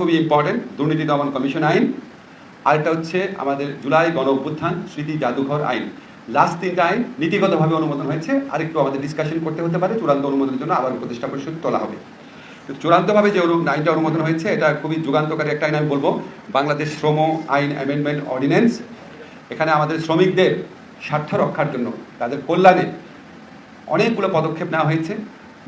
খুবই ইম্পর্টেন্ট দুর্নীতি দমন কমিশন আইন। আরেকটা হচ্ছে আমাদের জুলাই গণ অভ্যুত্থান, স্মৃতি জাদুঘর আইন। লাস্ট তিনটা আইন নীতিগতভাবে অনুমোদন হয়েছে, আরেকটু আমাদের ডিসকাশন করতে হতে পারে, চূড়ান্ত অনুমোদনের জন্য আবার উপদেষ্টা পরিষদ তোলা হবে। চূড়ান্তভাবে যে আইনটা অনুমোদন হয়েছে, এটা খুবই যুগান্তকারী একটা আইন আমি বলব, বাংলাদেশ শ্রম আইন অ্যামেন্ডমেন্ট অর্ডিন্যান্স এখানে আমাদের শ্রমিকদের স্বার্থ রক্ষার জন্য, তাদের কল্যাণে অনেকগুলো পদক্ষেপ নেওয়া হয়েছে।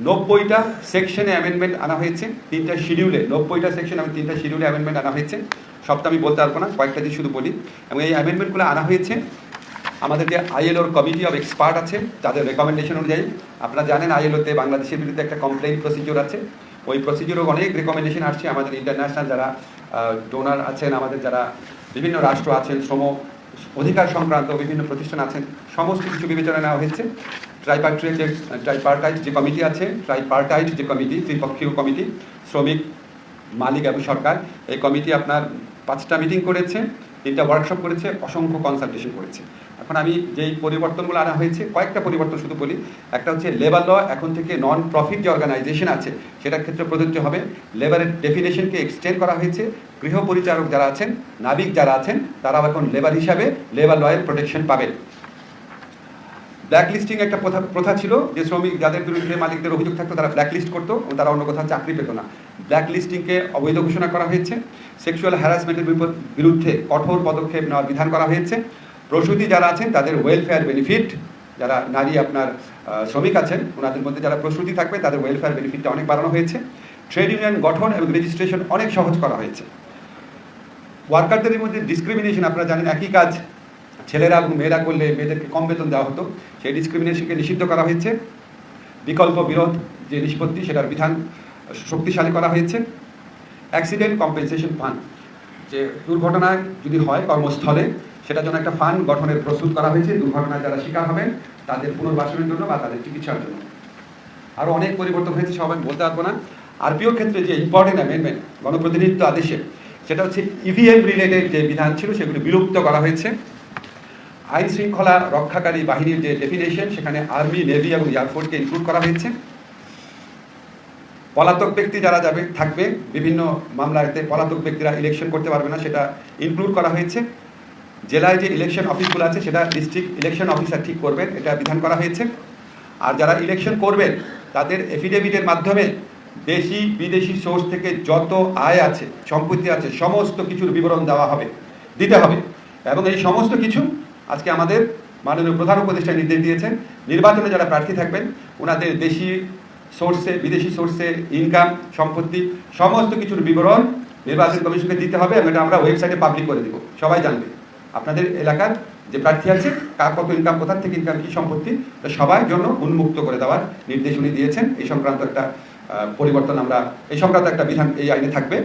নব্বইটা সেকশনে অ্যামেন্ডমেন্ট আনা হয়েছে, তিনটা শিডিউলে নব্বইটা সেকশন এবং তিনটা শিডিউলে অ্যামেন্ডমেন্ট আনা হয়েছে। সবটা আমি বলতে পারব না, কয়েকটা দিয়ে শুধু বলি। এবং এই অ্যামেন্ডমেন্টগুলো আনা হয়েছে, আমাদের যে আইএলওর কমিটি অফ এক্সপার্ট আছে, তাদের রেকমেন্ডেশন অনুযায়ী। আপনারা জানেন আইএলওতে বাংলাদেশের বিরুদ্ধে একটা কমপ্লেইন প্রসিডিওর আছে। ওই প্রসিডিওরও অনেক রেকমেন্ডেশন আসছে। আমাদের ইন্টারন্যাশনাল যারা ডোনার আছেন, আমাদের যারা বিভিন্ন রাষ্ট্র আছেন, শ্রম অধিকার সংক্রান্ত বিভিন্ন প্রতিষ্ঠান আছেন, সমস্ত কিছু বিবেচনা নেওয়া হয়েছে। ট্রাইপার্ট্রিয়েট যে ট্রাইপার্টাইট যে কমিটি আছে ট্রাইপার্টাইট যে কমিটি ত্রিপক্ষীয় কমিটি শ্রমিক, মালিক এবং সরকার, এই কমিটি আপনার পাঁচটা মিটিং করেছে, তিনটা ওয়ার্কশপ করেছে, অসংখ্য কনসালটেশন করেছে। এখন আমি যেই পরিবর্তনগুলো আনা হয়েছে, কয়েকটা পরিবর্তন শুধু বলি। একটা হচ্ছে লেবার ল এখন থেকে নন প্রফিট যে অর্গানাইজেশন আছে, সেটার ক্ষেত্রে প্রযোজ্য হবে। লেবারের ডেফিনেশনকে এক্সটেন্ড করা হয়েছে। গৃহ পরিচারক যারা আছেন, নাবিক যারা আছেন, তারাও এখন লেবার হিসাবে লেবার লয়ের প্রোটেকশন পাবেন। ব্ল্যাক লিস্টিং একটা প্রথা প্রথা ছিল যে শ্রমিক যাদের বিরুদ্ধে মালিকদের অভিযোগ থাকতো তারা ব্ল্যাক লিস্ট করতো এবং তারা অন্য কোথাও চাকরি পেত না। ব্ল্যাক লিস্টিংকে অবৈধ ঘোষণা করা হয়েছে। সেক্সুয়াল হ্যারাসমেন্টের বিরুদ্ধে কঠোর পদক্ষেপ নেওয়ার বিধান করা হয়েছে। প্রসূতি যারা আছেন, তাদের ওয়েলফেয়ার বেনিফিট যারা নারী আপনার শ্রমিক আছেন, ওনাদের মধ্যে যারা প্রসূতি থাকবে, তাদের ওয়েলফেয়ার বেনিফিটটা অনেক বাড়ানো হয়েছে। ট্রেড ইউনিয়ন গঠন এবং রেজিস্ট্রেশন অনেক সহজ করা হয়েছে। ওয়ার্কারদের মধ্যে ডিসক্রিমিনেশন আপনারা জানেন, একই কাজ ছেলেরা এবং মেয়েরা করলে মেয়েদেরকে কম বেতন দেওয়া হতো। সেই ডিসক্রিমিনেশনকে নিষিদ্ধ করা হয়েছে। বিকল্প বিরোধ যে নিষ্পত্তি, সেটার বিধান শক্তিশালী করা হয়েছে। অ্যাক্সিডেন্ট কম্পেনসেশন ফান্ড যে দুর্ঘটনায় যদি হয় কর্মস্থলে, সেটার জন্য একটা ফান্ড গঠনের প্রস্তুত করা হয়েছে। দুর্ঘটনায় যারা শিকার হবেন, তাদের পুনর্বাসনের জন্য বা তাদের চিকিৎসার জন্য। আরও অনেক পরিবর্তন হয়েছে সবাই বলতে পারব না। আরপিওর ক্ষেত্রে যে ইম্পর্টেন্ট অ্যামেন্ডমেন্ট গণপ্রতিনিধিত্ব আদেশে, সেটা হচ্ছে ইভিএম রিলেটেড যে বিধান ছিল, সেগুলি বিলুপ্ত করা হয়েছে। আইন শৃঙ্খলা রক্ষাকারী বাহিনীর যে ডেফিনেশন সেখানে আর্মি নেভি এবং এয়ারফোর্সকে ইনক্লুড করা হয়েছে। পলাতক ব্যক্তি যারা যাবে, থাকবে, বিভিন্ন মামলাতে পলাতক ব্যক্তিরা ইলেকশন করতে পারবে না, সেটা ইনক্লুড করা হয়েছে। জেলায় যে ইলেকশন অফিসগুলো আছে, সেটা ডিস্ট্রিক্ট ইলেকশন অফিসার ঠিক করবেন, এটা বিধান করা হয়েছে। আর যারা ইলেকশন করবেন, তাদের এফিডেভিটের মাধ্যমে দেশি, বিদেশি সোর্স থেকে যত আয় আছে, সম্পত্তি আছে, সমস্ত কিছুর বিবরণ দেওয়া হবে, দিতে হবে। এবং এই সমস্ত কিছু আজকে আমাদের মাননীয় প্রধান উপদেষ্টা নির্দেশ দিয়েছেন, নির্বাচনে যারা প্রার্থী থাকবেন, ওনাদের দেশি সোর্সে বিদেশি সোর্সে ইনকাম সম্পত্তি, সমস্ত কিছুর বিবরণ নির্বাচন কমিশনকে দিতে হবে এবং এটা আমরা ওয়েবসাইটে পাবলিক করে দিব। সবাই জানবে। আপনাদের এলাকার যে প্রার্থী আছে, কার কত ইনকাম কোথা থেকে ইনকাম কী সম্পত্তি তা সবার জন্য উন্মুক্ত করে দেওয়ার নির্দেশ উনি দিয়েছেন। এই সংক্রান্ত একটা পরিবর্তন আমরা, এই সংক্রান্ত একটা বিধান এই আইনে থাকবে।